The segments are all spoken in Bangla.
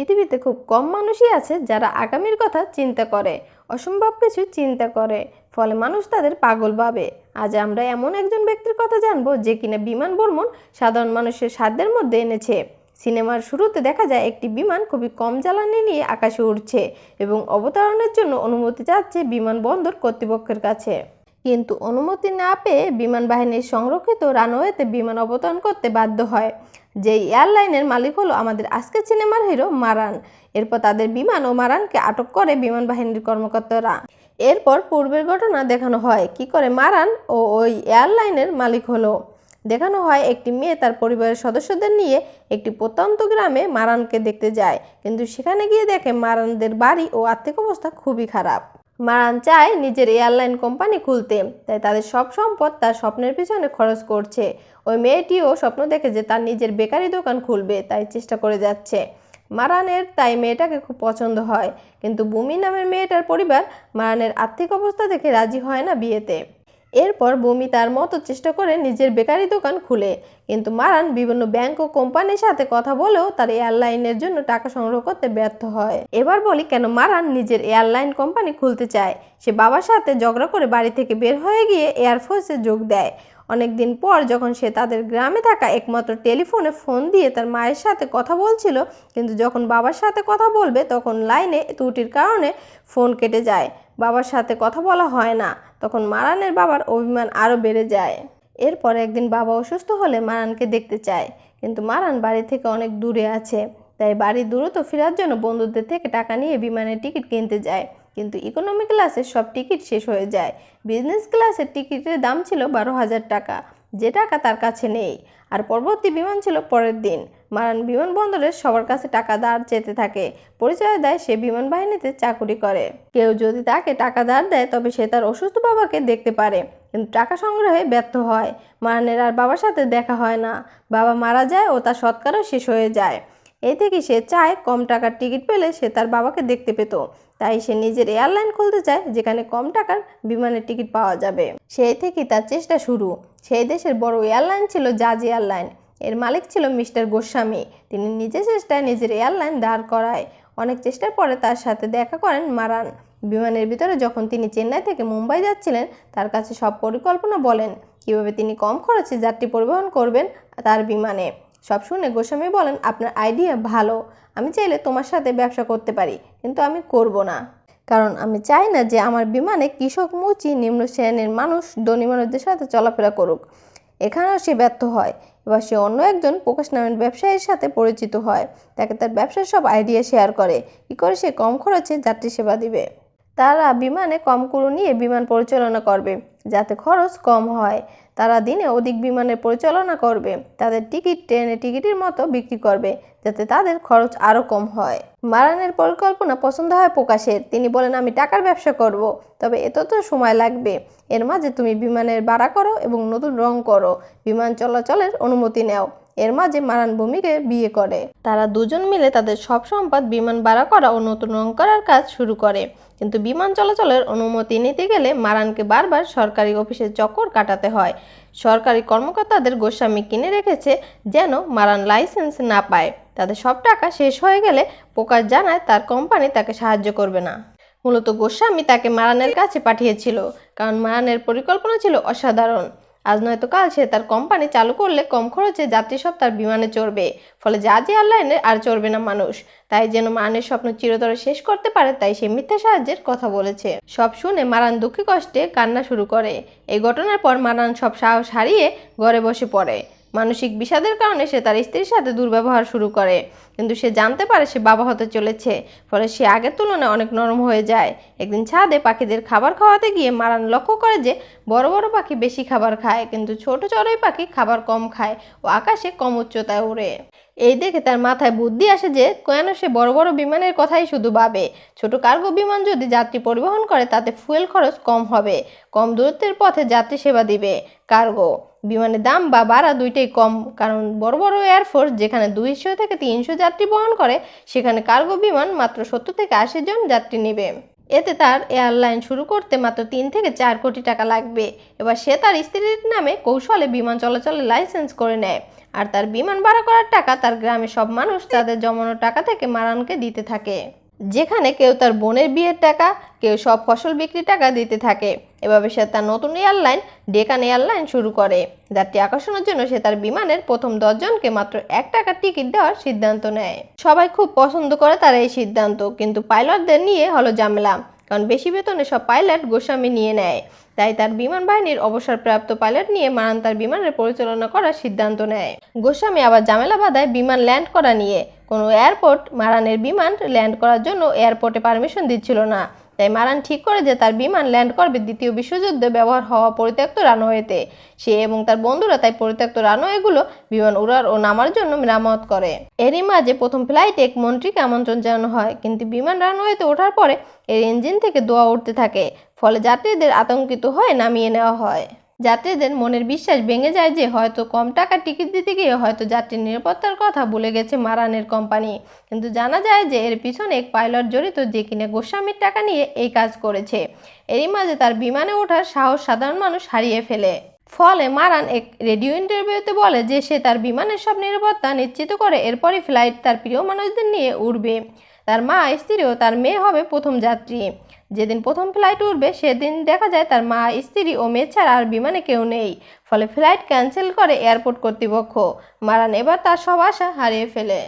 পৃথিবীতে খুব কম মানুষই আছে যারা আগামীর কথা চিন্তা করে, অসম্ভব কিছু চিন্তা করে, ফলে মানুষ তাদের পাগল ভাবে। আজ আমরা এমন একজন ব্যক্তির কথা জানব যে কিনা বিমান ভ্রমণ সাধারণ মানুষের সাধ্যের মধ্যে এনেছে। সিনেমার শুরুতে দেখা যায় একটি বিমান খুবই কম জ্বালানি নিয়ে আকাশে উড়ছে এবং অবতরণের জন্য অনুমতি চাচ্ছে বিমানবন্দর কর্তৃপক্ষের কাছে। কিন্তু অনুমতি না পেয়ে বিমান বাহিনীর সংরক্ষিত রানওয়েতে বিমান অবতরণ করতে বাধ্য হয়। যেই এয়ারলাইনের মালিক হলো আমাদের আজকের সিনেমার হিরো মারান। এরপর তাদের বিমান ও মারানকে আটক করে বিমান বাহিনীর কর্মকর্তারা। এরপর পূর্বের ঘটনা দেখানো হয়। কি করে মারান ও ওই এয়ারলাইনের মালিক হলো? দেখানো হয় একটি মেয়ে তার পরিবারের সদস্যদের নিয়ে একটি প্রত্যন্ত গ্রামে মারানকে দেখতে যায়। কিন্তু সেখানে গিয়ে দেখে মারানদের বাড়ি ও আর্থিক অবস্থা খুবই খারাপ। মারান চায় নিজের এয়ারলাইন কোম্পানি খুলতে, তাই তাদের সব সম্পদ তার স্বপ্নের পিছনে খরচ করছে। ওই মেয়েটিও স্বপ্ন দেখে যে তার নিজের বেকারি দোকান খুলবে, তাই চেষ্টা করে যাচ্ছে। মারানের তাই মেয়েটাকে খুব পছন্দ হয়, কিন্তু বুমি নামের মেয়েটার পরিবার মারানের আর্থিক অবস্থা দেখে রাজি হয় না বিয়েতে। এরপর বমি তার মতো চেষ্টা করে নিজের বেকারি দোকান খুলে। কিন্তু মারান বিভিন্ন ব্যাংক ও কোম্পানির সাথে কথা বলেও তার এয়ারলাইনের জন্য টাকা সংগ্রহ করতে ব্যর্থ হয়। এবার বলি কেন মারান নিজের এয়ারলাইন কোম্পানি খুলতে চায়? সে বাবার সাথে ঝগড়া করে বাড়ি থেকে বের হয়ে গিয়ে এয়ারফোর্সে যোগ দেয়। অনেকদিন পর যখন সে তাদের গ্রামে থাকা একমাত্র টেলিফোনে ফোন দিয়ে তার মায়ের সাথে কথা বলছিল, কিন্তু যখন বাবার সাথে কথা বলবে তখন লাইনে ত্রুটির কারণে ফোন কেটে যায়। বাবার সাথে কথা বলা হয় না। তখন মারানের বাবার অভিমান আরও বেড়ে যায়। এরপর একদিন বাবা অসুস্থ হলে মারানকে দেখতে চায়। কিন্তু মারান বাড়ি থেকে অনেক দূরে আছে। তাই বাড়ি দ্রুত ফেরার জন্য বন্ধুদের থেকে টাকা নিয়ে বিমানের টিকিট কিনতে যায়। কিন্তু ইকোনমি ক্লাসের সব টিকিট শেষ হয়ে যায়। বিজনেস ক্লাসের টিকিটের দাম ছিল বারো হাজার টাকা। যে টাকা তার কাছে নেই। আর পরবর্তী বিমান ছিল পরের দিন। মারান বিমানবন্দরে সবার কাছে টাকা ধার চেতে থাকে। পরিচয় দেয় সে বিমান বাহিনীতে চাকুরি করে। কেউ যদি তাকে টাকা ধার দেয়, তবে সে তার অসুস্থ বাবাকে দেখতে পারে। কিন্তু টাকা সংগ্রহে ব্যর্থ হয়। মারানের আর বাবার সাথে দেখা হয় না। বাবা মারা যায় ও তার সৎকারও শেষ হয়ে যায়। এই থেকে সে চায় কম টাকার টিকিট পেলে সে তার বাবাকে দেখতে পেত। তাই সে নিজের এয়ারলাইন খুলতে চায়, যেখানে কম টাকার বিমানের টিকিট পাওয়া যাবে। সেই থেকেই তার চেষ্টা শুরু। সেই দেশের বড় এয়ারলাইন ছিল জাজ এয়ারলাইন। এর মালিক ছিল মিস্টার গোস্বামী। তিনি নিজের চেষ্টায় নিজের এয়ারলাইন দাঁড় করায়। অনেক চেষ্টার পরে তার সাথে দেখা করেন মারান। বিমানের ভিতরে যখন তিনি চেন্নাই থেকে মুম্বাই যাচ্ছিলেন, তার কাছে সব পরিকল্পনা বলেন, কীভাবে তিনি কম খরচে যাত্রী পরিবহন করবেন তার বিমানে। সব শুনে গোস্বামী বলেন, আপনার আইডিয়া ভালো। আমি চাইলে তোমার সাথে ব্যবসা করতে পারি, কিন্তু আমি করব না। কারণ আমি চাই না যে আমার বিমানে কৃষক, মুচি, নিম্ন শ্রেণির মানুষ, ধনী মানুষদের সাথে চলাফেরা করুক। এখানেও সে ব্যর্থ হয়। এবার সে অন্য একজন প্রকাশ নামের ব্যবসায়ীর সাথে পরিচিত হয়। তাকে তার ব্যবসার সব আইডিয়া শেয়ার করে। কী করে সে কম খরচে যাত্রী সেবা দিবে? তারা বিমানে কম ক্রু নিয়ে বিমান পরিচালনা করবে, যাতে খরচ কম হয়। তারা দিনে অধিক বিমানের পরিচালনা করবে, তাদের টিকিট ট্রেনের টিকিটের মতো বিক্রি করবে, যাতে তাদের খরচ আরও কম হয়। মারানের পরিকল্পনা পছন্দ হয় প্রকাশের। তিনি বলেন, আমি টাকার ব্যবসা করব, তবে এত তো সময় লাগবে। এর মাঝে তুমি বিমানের ভাড়া করো এবং নতুন রং করো। বিমান চলাচলের অনুমতি নাও। এর মাঝে মারান ভূমিকে বিয়ে করে। তারা দুজন মিলে তাদের সব সম্পদ বিমান ভাড়া করা ও নতুন রং করার কাজ শুরু করে। কিন্তু বিমান চলাচলের অনুমতি নিতে গেলে মারানকে বারবার সরকারি অফিসে চক্কর কাটাতে হয়। সরকারি কর্মকর্তাদের গোস্বামী কিনে রেখেছে যেন মারান লাইসেন্স না পায়। তাদের সব টাকা শেষ হয়ে গেলে প্রকাশ জানায় তার কোম্পানি তাকে সাহায্য করবে না। মূলত গোস্বামী তাকে মারানের কাছে পাঠিয়েছিল, কারণ মারানের পরিকল্পনা ছিল অসাধারণ। আজ নয়তো কাল সে তার কোম্পানি চালু করলে কম খরচে যাত্রী সব তার বিমানে চড়বে। ফলে জাহাজ এয়ারলাইনে আর চড়বে না মানুষ। তাই যেন মানের স্বপ্ন চিরতরে শেষ করতে পারে তাই সে মিথ্যা সাহায্যের কথা বলেছে। সব শুনে মারান দুঃখে কষ্টে কান্না শুরু করে। এই ঘটনার পর মারান সব সাহস হারিয়ে ঘরে বসে পড়ে। মানসিক বিষাদের কারণে সে তার স্ত্রীর সাথে দুর্ব্যবহার শুরু করে। কিন্তু সে জানতে পারে সে বাবা হতে চলেছে, ফলে সে আগের তুলনায় অনেক নরম হয়ে যায়। একদিন ছাদে পাখিদের খাবার খাওয়াতে গিয়ে মারান লক্ষ্য করে যে বড় বড় পাখি বেশি খাবার খায়, কিন্তু ছোট চড়াই পাখি খাবার কম খায় ও আকাশে কম উচ্চতায় ওড়ে। এই দেখে তার মাথায় বুদ্ধি আসে যে কেন সে বড় বড় বিমানের কথাই শুধু ভাবে। ছোট কার্গো বিমান যদি যাত্রী পরিবহন করে তাতে ফুয়েল খরচ কম হবে, কম দূরত্বের পথে যাত্রী সেবা দিবে। কার্গো বিমানের দাম বা ভাড়া দুইটাই কম। কারণ বড় বড় এয়ারফোর্স যেখানে দুইশো থেকে তিনশো যাত্রী বহন করে, সেখানে কার্গো বিমান মাত্র সত্তর থেকে আশি জন যাত্রী নেবে। এতে তার এয়ারলাইন শুরু করতে মাত্র তিন থেকে চার কোটি টাকা লাগবে। এবার সে তার স্ত্রীর নামে কৌশলে বিমান চলাচলের লাইসেন্স করে নেয়। আর তার বিমান ভাড়া করার টাকা তার গ্রামের সব মানুষ তাদের জমানো টাকা থেকে মারানকে দিতে থাকে। যেখানে কেউ তার বোনের বিয়ের টাকা, কেউ সব ফসল বিক্রির টাকা দিতে থাকে। এভাবে সে তার নতুন এয়ারলাইন, ডেকান এয়ারলাইন শুরু করে। যাত্রী আকর্ষণের জন্য সে তার বিমানের প্রথম দশজনকে মাত্র এক টাকার টিকিট দেওয়ার সিদ্ধান্ত নেয়। সবাই খুব পছন্দ করে তার এই সিদ্ধান্ত, কিন্তু পাইলটদের নিয়ে হলো ঝামেলা, কারণ বেশি বেতনে সব পাইলট গোস্বামী নিয়ে নেয়। তাই তার বিমান বাহিনীর অবসরপ্রাপ্ত পাইলট নিয়ে মারান তার বিমানের পরিচালনা করার সিদ্ধান্ত নেয়। গোস্বামী আবার ঝামেলা বাধায় বিমান ল্যান্ড করা নিয়ে কোনো এয়ারপোর্ট মারানের বিমান ল্যান্ড করার জন্য এয়ারপোর্টে পারমিশন দিচ্ছিল না। তাই মারান ঠিক করে যে তার বিমান ল্যান্ড করবে দ্বিতীয় বিশ্বযুদ্ধে ব্যবহার হওয়া পরিত্যক্ত রানওয়েতে। সে এবং তার বন্ধুরা তাই পরিত্যক্ত রানওয়েগুলো বিমান উড়ার ও নামার জন্য মেরামত করে। এরই মাঝে প্রথম ফ্লাইটে এক মন্ত্রীকে আমন্ত্রণ জানানো হয়, কিন্তু বিমান রানওয়েতে ওঠার পরে এর ইঞ্জিন থেকে দোয়া উঠতে থাকে, ফলে যাত্রীদের আতঙ্কিত হয়ে নামিয়ে নেওয়া হয়। যাত্রীদের মনের বিশ্বাস ভেঙে যায় যে হয়তো কম টাকা টিকিট দিতে গিয়ে হয়তো যাত্রীর নিরাপত্তার কথা ভুলে গেছে মারানের কোম্পানি। কিন্তু জানা যায় যে এর পিছনে এক পাইলট জড়িত যে কিনা গোস্বামীর টাকা নিয়ে এই কাজ করেছে। এরই মাঝে তার বিমানে ওঠার সাহস সাধারণ মানুষ হারিয়ে ফেলে। ফলে মারান এক রেডিও ইন্টারভিউতে বলে যে সে তার বিমানের সব নিরাপত্তা নিশ্চিত করে এরপরই ফ্লাইট তার প্রিয় মানুষদের নিয়ে উড়বে। তার মা স্ত্রী ও তার মেয়ে হবে প্রথম যাত্রী। যেদিন প্রথম ফ্লাইট উঠবে, সেদিন দেখা যায় তার মা, স্ত্রী ও মেয়ে ছাড়া আর বিমানে কেউ নেই। ফলে ফ্লাইট ক্যান্সেল করে এয়ারপোর্ট কর্তৃপক্ষ। মারান এবার তার সব আশা হারিয়ে ফেলে।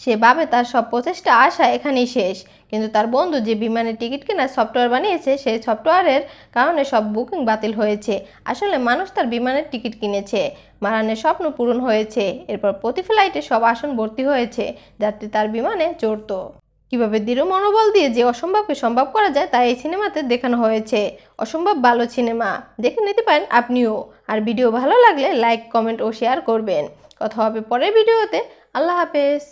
সে ভাবে তার সব প্রচেষ্টা, আশা এখানেই শেষ। কিন্তু তার বন্ধু যে বিমানের টিকিট কেনার সফটওয়্যার বানিয়েছে, সেই সফটওয়্যারের কারণে সব বুকিং বাতিল হয়েছে। আসলে মানুষ তার বিমানের টিকিট কিনেছে। মারানের স্বপ্ন পূরণ হয়েছে। এরপর প্রতি ফ্লাইটে সব আসন ভর্তি হয়েছে। যাত্রী তার বিমানে চড়তো। কীভাবে দৃঢ় মনোবল দিয়ে যে অসম্ভবকে সম্ভব করা যায় তা এই সিনেমাতে দেখানো হয়েছে। অসম্ভব ভালো সিনেমা। দেখে নিতে পারেন আপনিও। আর ভিডিও ভালো লাগলে লাইক, কমেন্ট ও শেয়ার করবেন। কথা হবে পরের ভিডিওতে। আল্লাহ হাফেজ।